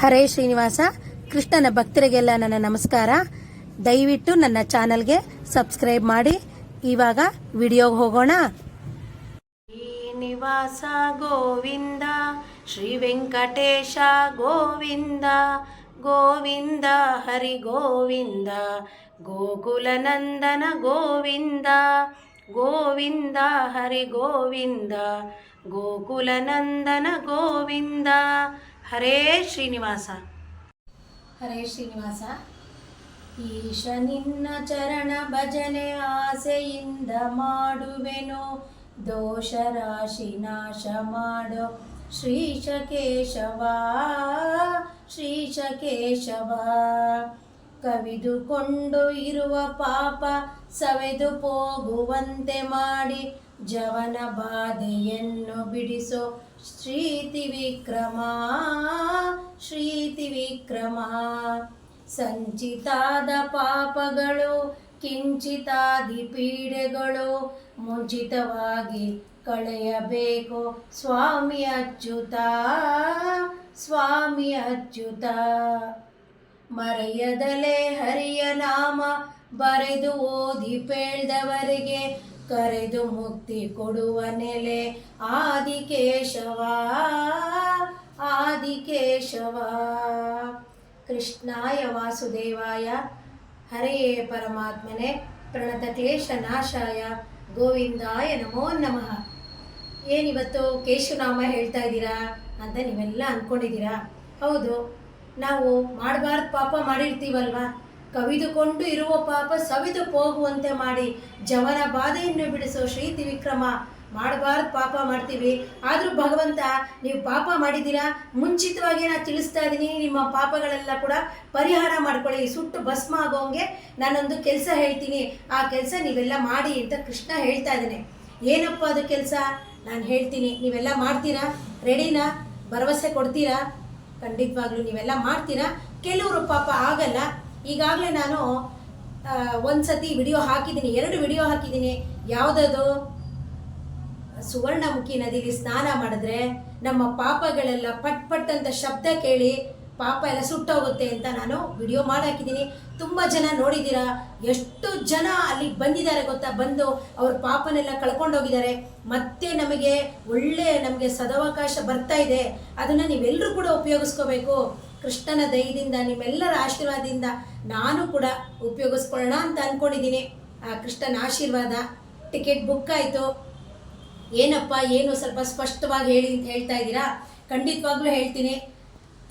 ಹರೇ ಶ್ರೀನಿವಾಸ, ಕೃಷ್ಣನ ಭಕ್ತರಿಗೆಲ್ಲ ನನ್ನ ನಮಸ್ಕಾರ. ದಯವಿಟ್ಟು ನನ್ನ ಚಾನಲ್ಗೆ ಸಬ್ಸ್ಕ್ರೈಬ್ ಮಾಡಿ. ಇವಾಗ ವಿಡಿಯೋಗೆ ಹೋಗೋಣ. ಶ್ರೀನಿವಾಸ ಗೋವಿಂದ, ಶ್ರೀ ವೆಂಕಟೇಶ ಗೋವಿಂದ ಗೋವಿಂದ ಹರಿ ಗೋವಿಂದ, ಗೋಕುಲನಂದನ ಗೋವಿಂದ ಗೋವಿಂದ ಹರಿ ಗೋವಿಂದ, ಗೋಕುಲನಂದನ ಗೋವಿಂದ ಹರೇ ಶ್ರೀನಿವಾಸ. ಹರೇ ಶ್ರೀನಿವಾಸ. ಈಶ ನಿನ್ನ ಚರಣ ಭಜನೆ ಆಸೆಯಿಂದ ಮಾಡುವೆನು. ದೋಷ ರಾಶಿ ನಾಶ ಮಾಡೋ. ಶ್ರೀಶ ಕೇಶವ ಶ್ರೀಶ ಕೇಶವ. ಕವಿದುಕೊಂಡು ಇರುವ ಪಾಪ ಸವೆದು ಹೋಗುವಂತೆ ಮಾಡಿ. ಜವನ ಬಾಧೆಯನ್ನು ಬಿಡಿಸೋ. ಶ್ರೀತಿ ವಿಕ್ರಮ ಶ್ರೀತಿ ವಿಕ್ರಮ. ಸಂಚಿತಾದ ಪಾಪಗಳು, ಕಿಂಚಿತಾದಿ ಪೀಡೆಗಳು ಮುಂಚಿತವಾಗಿ ಕಳೆಯಬೇಕು. ಸ್ವಾಮಿ ಅಚ್ಯುತ ಸ್ವಾಮಿ ಅಚ್ಯುತ. ಮರೆಯದಲೆ ಹರಿಯ ನಾಮ ಬರೆದು ಓದಿ ಪೇಳ್ದವರಿಗೆ ಕರೆದು ಮುಕ್ತಿ ಕೊಡುವ ನೆಲೆ. ಆದಿಕೇಶವ ಆದಿಕೇಶವ. ಕೃಷ್ಣಾಯ ವಾಸುದೇವಾಯ. ಹರೆಯೇ ಪರಮಾತ್ಮನೆ, ಪ್ರಣತ ಕ್ಲೇಶ ನಾಶಾಯ. ಗೋವಿಂದಾಯ ನಮೋ ನಮಃ. ಏನಿವತ್ತು ಕೇಶುನಾಮ ಹೇಳ್ತಾ ಇದ್ದೀರಾ ಅಂತ ನೀವೆಲ್ಲ ಅಂದ್ಕೊಂಡಿದ್ದೀರಾ ಹೌದು, ನಾವು ಮಾಡಬಾರ್ದು ಪಾಪ ಮಾಡಿರ್ತೀವಲ್ವಾ? ಕವಿದುಕೊಂಡು ಇರುವ ಪಾಪ ಸವಿದು ಹೋಗುವಂತೆ ಮಾಡಿ ಜವನ ಬಾಧೆಯನ್ನು ಬಿಡಿಸೋ ಶ್ರೀತಿ ವಿಕ್ರಮ. ಮಾಡಬಾರ್ದು ಪಾಪ ಮಾಡ್ತೀವಿ. ಆದರೂ ಭಗವಂತ, ನೀವು ಪಾಪ ಮಾಡಿದ್ದೀರಾ? ಮುಂಚಿತವಾಗಿ ನಾನು ತಿಳಿಸ್ತಾ ಇದ್ದೀನಿ, ನಿಮ್ಮ ಪಾಪಗಳೆಲ್ಲ ಕೂಡ ಪರಿಹಾರ ಮಾಡ್ಕೊಳ್ಳಿ. ಸುಟ್ಟು ಭಸ್ಮ ಆಗೋಂಗೆ ನಾನೊಂದು ಕೆಲಸ ಹೇಳ್ತೀನಿ. ಆ ಕೆಲಸ ನೀವೆಲ್ಲ ಮಾಡಿ ಅಂತ ಕೃಷ್ಣ ಹೇಳ್ತಾ ಇದ್ದೀನಿ. ಏನಪ್ಪ ಅದು ಕೆಲಸ? ನಾನು ಹೇಳ್ತೀನಿ, ನೀವೆಲ್ಲ ಮಾಡ್ತೀರಾ? ರೆಡಿನಾ? ಭರವಸೆ ಕೊಡ್ತೀರಾ? ಖಂಡಿತವಾಗ್ಲೂ ನೀವೆಲ್ಲ ಮಾಡ್ತೀರಾ? ಕೆಲವರು ಪಾಪ ಆಗಲ್ಲ. ಈಗಾಗಲೇ ನಾನು ಒಂದ್ಸತಿ ಸತಿ ವಿಡಿಯೋ ಹಾಕಿದ್ದೀನಿ, ಎರಡು ವಿಡಿಯೋ ಹಾಕಿದ್ದೀನಿ. ಯಾವುದದು? ಸುವರ್ಣಮುಖಿ ನದಿಲಿ ಸ್ನಾನ ಮಾಡಿದ್ರೆ ನಮ್ಮ ಪಾಪಗಳೆಲ್ಲ ಪಟ್ ಪಟ್ ಅಂತ ಶಬ್ದ ಕೇಳಿ ಪಾಪ ಎಲ್ಲ ಸುಟ್ಟೋಗುತ್ತೆ ಅಂತ ನಾನು ವಿಡಿಯೋ ಮಾಡಾಕಿದ್ದೀನಿ ತುಂಬ ಜನ ನೋಡಿದ್ದೀರಾ? ಎಷ್ಟು ಜನ ಅಲ್ಲಿಗೆ ಬಂದಿದ್ದಾರೆ ಗೊತ್ತಾ? ಬಂದು ಅವ್ರ ಪಾಪನೆಲ್ಲ ಕಳ್ಕೊಂಡೋಗಿದ್ದಾರೆ ಮತ್ತೆ ನಮಗೆ ಒಳ್ಳೆ ನಮಗೆ ಸದವಕಾಶ ಬರ್ತಾ ಇದೆ. ಅದನ್ನು ನೀವೆಲ್ಲರೂ ಕೂಡ ಉಪಯೋಗಿಸ್ಕೋಬೇಕು. ಕೃಷ್ಣನ ದಯದಿಂದ ನಿಮ್ಮೆಲ್ಲರ ಆಶೀರ್ವಾದದಿಂದ ನಾನು ಕೂಡ ಉಪಯೋಗಿಸ್ಕೊಳ್ಳೋಣ ಅಂತ ಅಂದ್ಕೊಂಡಿದ್ದೀನಿ ಆ ಕೃಷ್ಣನ ಆಶೀರ್ವಾದ, ಟಿಕೆಟ್ ಬುಕ್ ಆಯಿತು. ಏನಪ್ಪ, ಏನು ಸ್ವಲ್ಪ ಸ್ಪಷ್ಟವಾಗಿ ಹೇಳಿ ಅಂತ ಹೇಳ್ತಾ ಇದ್ದೀರಾ? ಖಂಡಿತವಾಗ್ಲೂ ಹೇಳ್ತೀನಿ.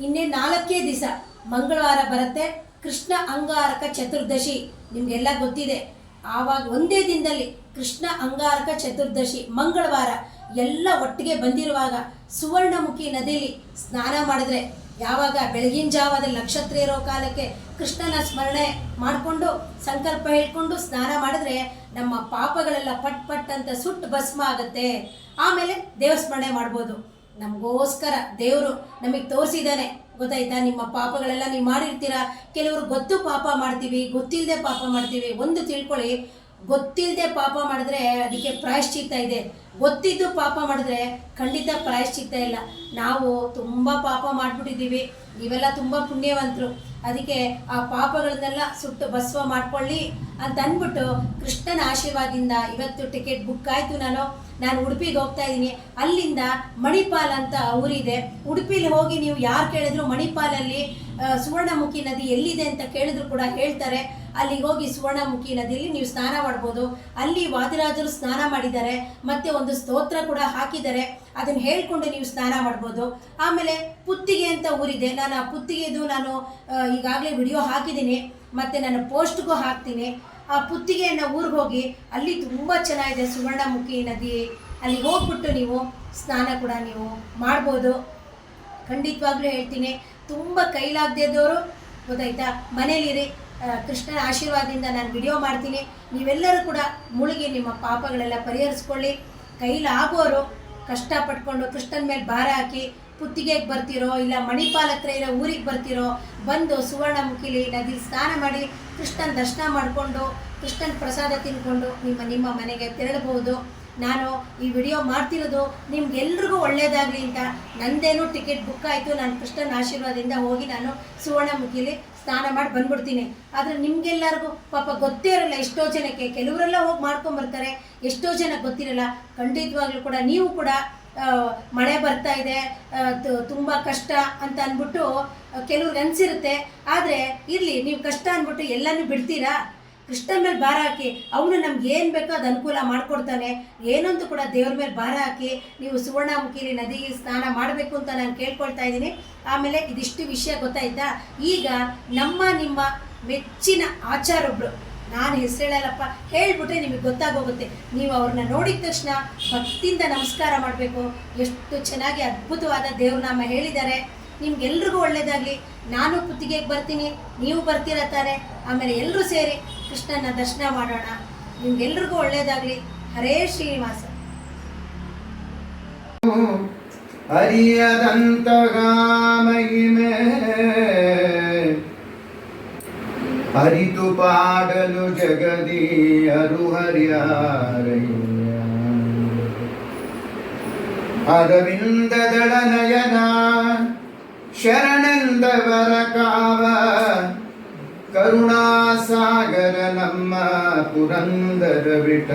ಇನ್ನೇ ನಾಲ್ಕೇ ದಿವಸ ಮಂಗಳವಾರ ಬರುತ್ತೆ ಕೃಷ್ಣ ಅಂಗಾರಕ ಚತುರ್ದಶಿ. ನಿಮಗೆಲ್ಲ ಗೊತ್ತಿದೆ. ಆವಾಗ ಒಂದೇ ದಿನದಲ್ಲಿ ಕೃಷ್ಣ ಅಂಗಾರಕ ಚತುರ್ದಶಿ ಮಂಗಳವಾರ ಎಲ್ಲ ಒಟ್ಟಿಗೆ ಬಂದಿರುವಾಗ ಸುವರ್ಣಮುಖಿ ನದಿಯಲ್ಲಿ ಸ್ನಾನ ಮಾಡಿದ್ರೆ ಯಾವಾಗ ಬೆಳಗಿನ ಜಾವದಲ್ಲಿ ನಕ್ಷತ್ರ ಇರೋ ಕಾಲಕ್ಕೆ ಕೃಷ್ಣನ ಸ್ಮರಣೆ ಮಾಡಿಕೊಂಡು ಸಂಕಲ್ಪ ಹೇಳ್ಕೊಂಡು ಸ್ನಾನ ಮಾಡಿದ್ರೆ ನಮ್ಮ ಪಾಪಗಳೆಲ್ಲ ಪಟ್ ಪಟ್ ಅಂತ ಸುಟ್ಟು ಭಸ್ಮ ಆಗುತ್ತೆ. ಆಮೇಲೆ ದೇವಸ್ಮರಣೆ ಮಾಡ್ಬೋದು. ನಮಗೋಸ್ಕರ ದೇವರು ನಮಗೆ ತೋರಿಸಿದ್ದಾನೆ. ಗೊತ್ತಾಯ್ತಾ? ನಿಮ್ಮ ಪಾಪಗಳೆಲ್ಲ ನೀವು ಮಾಡಿರ್ತೀರಾ? ಕೆಲವರು ಗೊತ್ತು ಪಾಪ ಮಾಡ್ತೀವಿ ಗೊತ್ತಿಲ್ಲದೆ ಪಾಪ ಮಾಡ್ತೀವಿ. ಒಂದು ತಿಳ್ಕೊಳ್ಳಿ ಗೊತ್ತಿಲ್ಲದೆ ಪಾಪ ಮಾಡಿದ್ರೆ ಅದಕ್ಕೆ ಪ್ರಾಯಶ್ಚಿತ್ತ ಇದೆ. ಗೊತ್ತಿದ್ದು ಪಾಪ ಮಾಡಿದ್ರೆ ಖಂಡಿತ ಪ್ರಾಯಶ್ಚಿತ್ತ ಇಲ್ಲ. ನಾವು ತುಂಬ ಪಾಪ ಮಾಡಿಬಿಟ್ಟಿದ್ದೀವಿ. ನೀವೆಲ್ಲ ತುಂಬ ಪುಣ್ಯವಂತರು. ಅದಕ್ಕೆ ಆ ಪಾಪಗಳನ್ನೆಲ್ಲ ಸುಟ್ಟು ಭಸ್ವ ಮಾಡ್ಕೊಳ್ಳಿ ಅಂತ ಅಂದ್ಬಿಟ್ಟು ಕೃಷ್ಣನ ಆಶೀರ್ವಾದದಿಂದ ಇವತ್ತು ಟಿಕೆಟ್ ಬುಕ್ ಆಯಿತು ನಾನು. ನಾನು ಉಡುಪಿಗೆ ಹೋಗ್ತಾ ಇದ್ದೀನಿ. ಅಲ್ಲಿಂದ ಮಣಿಪಾಲ್ ಅಂತ ಊರಿದೆ. ಉಡುಪಿಲಿ ಹೋಗಿ ನೀವು ಯಾರು ಕೇಳಿದ್ರು ಮಣಿಪಾಲಲ್ಲಿ ಸುವರ್ಣಮುಖಿ ನದಿ ಎಲ್ಲಿದೆ ಅಂತ ಕೇಳಿದ್ರು ಕೂಡ ಹೇಳ್ತಾರೆ. ಅಲ್ಲಿಗೆ ಹೋಗಿ ಸುವರ್ಣಮುಖಿ ನದಿಯಲ್ಲಿ ನೀವು ಸ್ನಾನ ಮಾಡ್ಬೋದು. ಅಲ್ಲಿ ವಾದಿರಾಜರು ಸ್ನಾನ ಮಾಡಿದ್ದಾರೆ. ಮತ್ತೆ ಒಂದು ಸ್ತೋತ್ರ ಕೂಡ ಹಾಕಿದ್ದಾರೆ. ಅದನ್ನು ಹೇಳ್ಕೊಂಡು ನೀವು ಸ್ನಾನ ಮಾಡ್ಬೋದು. ಆಮೇಲೆ ಪುತ್ತಿಗೆ ಅಂತ ಊರಿದೆ. ನಾನು ಆ ಪುತ್ತಿಗೆದು ನಾನು ಈಗಾಗಲೇ ವಿಡಿಯೋ ಹಾಕಿದ್ದೀನಿ. ಮತ್ತೆ ನಾನು ಪೋಸ್ಟ್ಗೂ ಹಾಕ್ತೀನಿ. ಆ ಪುತ್ತಿಗೆಯನ್ನು ಊರಿಗೆ ಹೋಗಿ ಅಲ್ಲಿ ತುಂಬ ಚೆನ್ನಾಗಿದೆ ಸುವರ್ಣಮುಖಿ ನದಿ. ಅಲ್ಲಿ ಹೋಗ್ಬಿಟ್ಟು ನೀವು ಸ್ನಾನ ಕೂಡ ನೀವು ಮಾಡ್ಬೋದು. ಖಂಡಿತವಾಗ್ಲೂ ಹೇಳ್ತೀನಿ. ತುಂಬ ಕೈಲಾಗದೇದವರು ಗೊತ್ತಾಯ್ತಾ? ಮನೇಲಿರಿ. ಕೃಷ್ಣನ ಆಶೀರ್ವಾದದಿಂದ ನಾನು ವಿಡಿಯೋ ಮಾಡ್ತೀನಿ. ನೀವೆಲ್ಲರೂ ಕೂಡ ಮುಳುಗಿ ನಿಮ್ಮ ಪಾಪಗಳೆಲ್ಲ ಪರಿಹರಿಸ್ಕೊಳ್ಳಿ. ಕೈಲಾಗೋರು ಕಷ್ಟಪಟ್ಕೊಂಡು ಕೃಷ್ಣನ ಮೇಲೆ ಭಾರ ಹಾಕಿ ಪುತ್ತಿಗೆಗೆ ಬರ್ತಿರೋ ಇಲ್ಲ ಮಣಿಪಾಲ ಹತ್ರ ಇರೋ ಊರಿಗೆ ಬರ್ತಿರೋ ಬಂದು ಸುವರ್ಣಮುಖಿಲಿ ನದಿ ಸ್ನಾನ ಮಾಡಿ ಕೃಷ್ಣನ ದರ್ಶನ ಮಾಡಿಕೊಂಡು ಕೃಷ್ಣನ ಪ್ರಸಾದ ತಿನ್ಕೊಂಡು ನಿಮ್ಮ ನಿಮ್ಮ ಮನೆಗೆ ತೆರಳಬಹುದು. ನಾನು ಈ ವಿಡಿಯೋ ಮಾಡ್ತಿರೋದು ನಿಮ್ಗೆಲ್ರಿಗೂ ಒಳ್ಳೇದಾಗಲಿ ಅಂತ. ನಂದೇನು ಟಿಕೆಟ್ ಬುಕ್ ಆಯಿತು, ನಾನು ಕೃಷ್ಣನ ಆಶೀರ್ವಾದದಿಂದ ಹೋಗಿ ನಾನು ಸುವರ್ಣಮುಖಿಲಿ ಸ್ನಾನ ಮಾಡಿ ಬಂದ್ಬಿಡ್ತೀನಿ. ಆದರೆ ನಿಮ್ಗೆಲ್ಲರಿಗೂ ಪಾಪ ಗೊತ್ತೇ ಇರಲ್ಲ, ಎಷ್ಟೋ ಜನಕ್ಕೆ ಕೆಲವರೆಲ್ಲ ಹೋಗಿ ಮಾಡ್ಕೊಂಬರ್ತಾರೆ ಎಷ್ಟೋ ಜನ ಗೊತ್ತಿರಲ್ಲ. ಖಂಡಿತವಾಗ್ಲೂ ಕೂಡ ನೀವು ಕೂಡ ಮಳೆ ಬರ್ತಾ ಇದೆ ತುಂಬ ಕಷ್ಟ ಅಂತ ಅಂದ್ಬಿಟ್ಟು ಕೆಲವ್ರಿಗೆ ಅನಿಸಿರುತ್ತೆ. ಆದರೆ ಇರಲಿ, ನೀವು ಕಷ್ಟ ಅಂದ್ಬಿಟ್ಟು ಎಲ್ಲನೂ ಬಿಡ್ತೀರಾ? ಕೃಷ್ಣನ ಮೇಲೆ ಭಾರ ಹಾಕಿ, ಅವನು ನಮ್ಗೆ ಏನು ಬೇಕೋ ಅದು ಅನುಕೂಲ ಮಾಡಿಕೊಡ್ತಾನೆ. ಏನಂತೂ ಕೂಡ ದೇವ್ರ ಮೇಲೆ ಭಾರ ಹಾಕಿ, ನೀವು ಸುವರ್ಣಮುಖಿಲಿ ನದಿಗೆ ಸ್ನಾನ ಮಾಡಬೇಕು ಅಂತ ನಾನು ಕೇಳ್ಕೊಳ್ತಾ ಇದ್ದೀನಿ. ಆಮೇಲೆ ಇದಿಷ್ಟು ವಿಷಯ ಗೊತ್ತಾಯ್ತಾ? ಈಗ ನಮ್ಮ ನಿಮ್ಮ ಮೆಚ್ಚಿನ ಆಚಾರೊಬ್ರು ನಾನು ಹೆಸರು ಹೇಳಲ್ಲಪ್ಪ, ಹೇಳ್ಬಿಟ್ರೆ ನಿಮಗೆ ಗೊತ್ತಾಗೋಗುತ್ತೆ. ನೀವು ಅವ್ರನ್ನ ನೋಡಿದ ತಕ್ಷಣ ಭಕ್ತಿಯಿಂದ ನಮಸ್ಕಾರ ಮಾಡಬೇಕು. ಎಷ್ಟು ಚೆನ್ನಾಗಿ ಅದ್ಭುತವಾದ ದೇವ್ರನಾಮ ಹೇಳಿದ್ದಾರೆ. ನಿಮ್ಗೆಲ್ರಿಗೂ ಒಳ್ಳೇದಾಗಲಿ. ನಾನು ಕುತ್ತಿಗೆಗೆ ಬರ್ತೀನಿ, ನೀವು ಬರ್ತೀರ ತಾರೆ ಆಮೇಲೆ ಎಲ್ಲರೂ ಸೇರಿ ಕೃಷ್ಣನ ದರ್ಶನ ಮಾಡೋಣ. ನಿಮ್ಗೆಲ್ರಿಗೂ ಒಳ್ಳೇದಾಗಲಿ. ಹರೇ ಶ್ರೀನಿವಾಸ. ಹರಿಯದಂತಹ ಮಹಿಮೆ ಅರಿತು ಪಾಡಲು ಜಗದಿ ಅರು ಹರ್ಯಾರಯ್ಯ. ಅರವಿಂದದಳ ನಯನ ಶರಣೆಂದವರ ಕಾವ ಕರುಣಾಸಾಗರ ನಮ್ಮ ಪುರಂದರ ಬಿಟ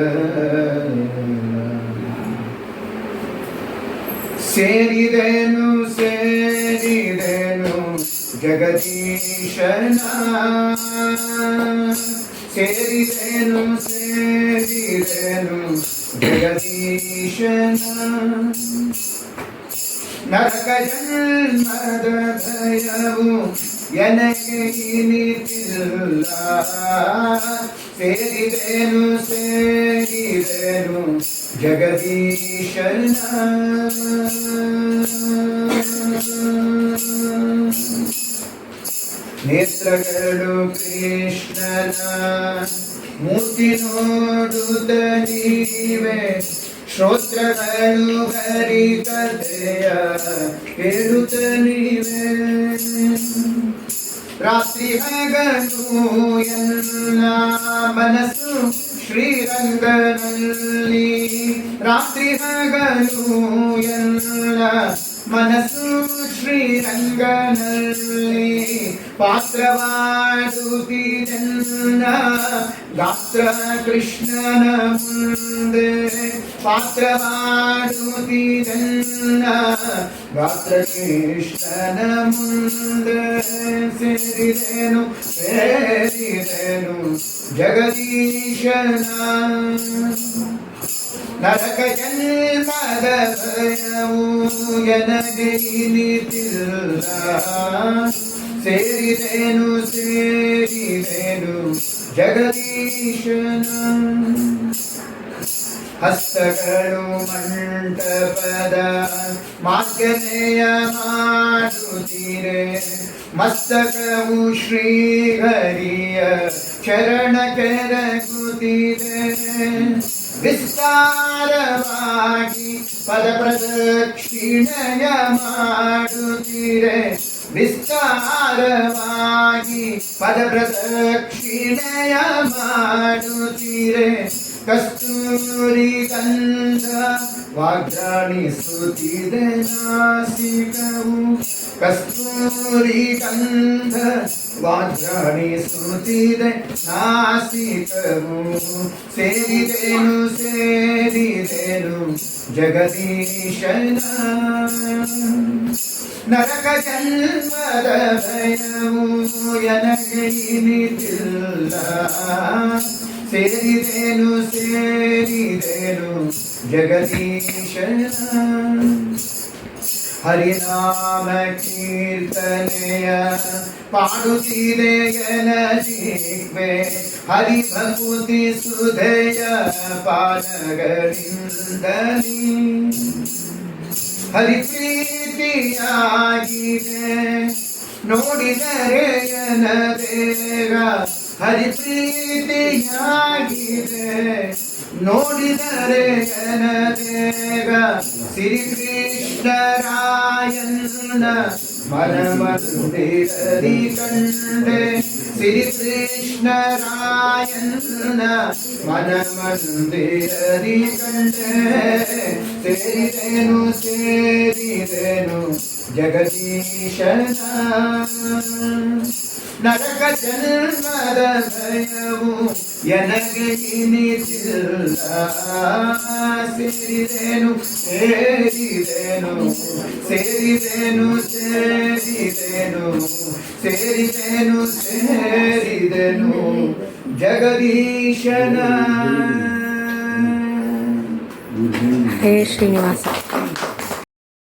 ಸೇರಿದೆನು ಸೇರಿದೆನು ಜಗದೀಶನ. ಸೇರಿದೆನು ಸೇರಿದೆನು ಜಗದೀಶನ. ನರಕ ಭಯವು ಎನಗೆ ಇನಿತಿಲ್ಲ ಸೇರಿದೆನು ಸೇರಿದೆನು ಜಗದೀಶನ. ನೇತ್ರಗಳು ಕೃಷ್ಣನ ಮೂರ್ತಿ ನೋಡುತ್ತ ನೀವೆ ಶ್ರೋತ್ರಗಳು ಹರಿ ಕಥೆಯ ಕೇಳುತ್ತ ರಾತ್ರಿ ಹಗಲು ಎಲ್ಲ ಮನಸ್ಸು ಶ್ರೀರಂಗನಲ್ಲಿ. ರಾತ್ರಿ ಹಗಲು ಎಲ್ಲ ಮನಸ್ಸು ಶ್ರೀರಂಗನಲ್ಲಿ ಪಾತ್ರವಾಡುತ್ತಿದೆನ್ನ ಗಾತ್ರ ಕೃಷ್ಣನ ಮುಂದೆ ಪಾತ್ರವಾಡುತ್ತಿದೆನ್ನ ಗಾತ್ರ ಕೃಷ್ಣನ ಮುಂದೆ ಸೇರಿದೆನು ಸೇರಿದೆನು ಜಗದೀಶನ ಭಯವು ಎನಗೆ ಇನಿತಿಲ್ಲ ಸೇರಿದೆನು ಸೇರಿದೆನು ಜಗದೀಶನ. ಹಸ್ತಗಳು ಮಂಟಪದ ಮಾರ್ಗನೆಯ ಮಾಡುತ್ತೀರೆ ಮಸ್ತಕವು ಶ್ರೀಹರಿಯ ಚರಣ ಕೆರಗುತ್ತಿದೆ ವಿಸ್ತಾರವಾಗಿ ಪದ ಪ್ರದಕ್ಷಿಣೆಯ ಮಾಡುತ್ತೀರೆ. ವಿಸ್ತಾರವಾಗಿ ಪದ ಪ್ರದಕ್ಷಿಣೆಯ ಮಾಡುತ್ತೀರೆ. ಕಸ್ತೂರಿ ಗಂಧ ವಾಗ್ರಾಣಿ ಸುತ್ತಿದೆ ನಾಸಿಕವು. ಕಸ್ತೂರಿ ಗಂಧ ವಾಗ್ರಾಣಿ ಸುತ್ತಿದೆ ನಾಸಿಕವು ಸೇರಿದೆನು ಸೇರಿದೆನು ಜಗದೀಶನ ನರಕ ಜನ್ಮದ ಭಯವು ಎನಗೆ ಇನಿತಿಲ್ಲ ಸೇರಿದೆನು ಸೇರಿದೆನು ಜಗದೀಶನ ಹರಿನಾಮ ಕೀರ್ತನೆಯ ಪಾಡುತ್ತಿದೆ ಹರಿ ಭಗವತಿ ಸುಧೆಯ ಪಾನಗಳಿಂದಲೀ ಹರಿ ಪ್ರೀತಿಯಾಗಿದೆ ನೋಡಿದರೆ ದೇಗ ಹರಿ ಪ್ರೀತಿಯಾಗಿದೆ ನೋಡಿದರೆ ಎನ ದೇಗ ಶ್ರೀ ಕೃಷ್ಣರಾಯನ ಮನಮಂದಿರದಿ ಕಂಡೆ ಶ್ರೀ ಕೃಷ್ಣರಾಯಣ್ಣ ಮನಮಂದಿರದಿ ಕಂಡೆ ಸೇರಿದೆನು ಸೇರಿದೆನು ಜಗದೀಶನ ನರಕ ಜನ್ಮದ ಭಯವು ಎನಗೆ ಸೇರಿದೆನು ಸೇರಿದೆನು ಸೇರಿದೆನು ಸೇರಿದೆನು ಸೇರಿದೆನು ಸೇರಿದೆನು ಜಗದೀಶನ. ಹೇ ಶ್ರೀನಿವಾಸ.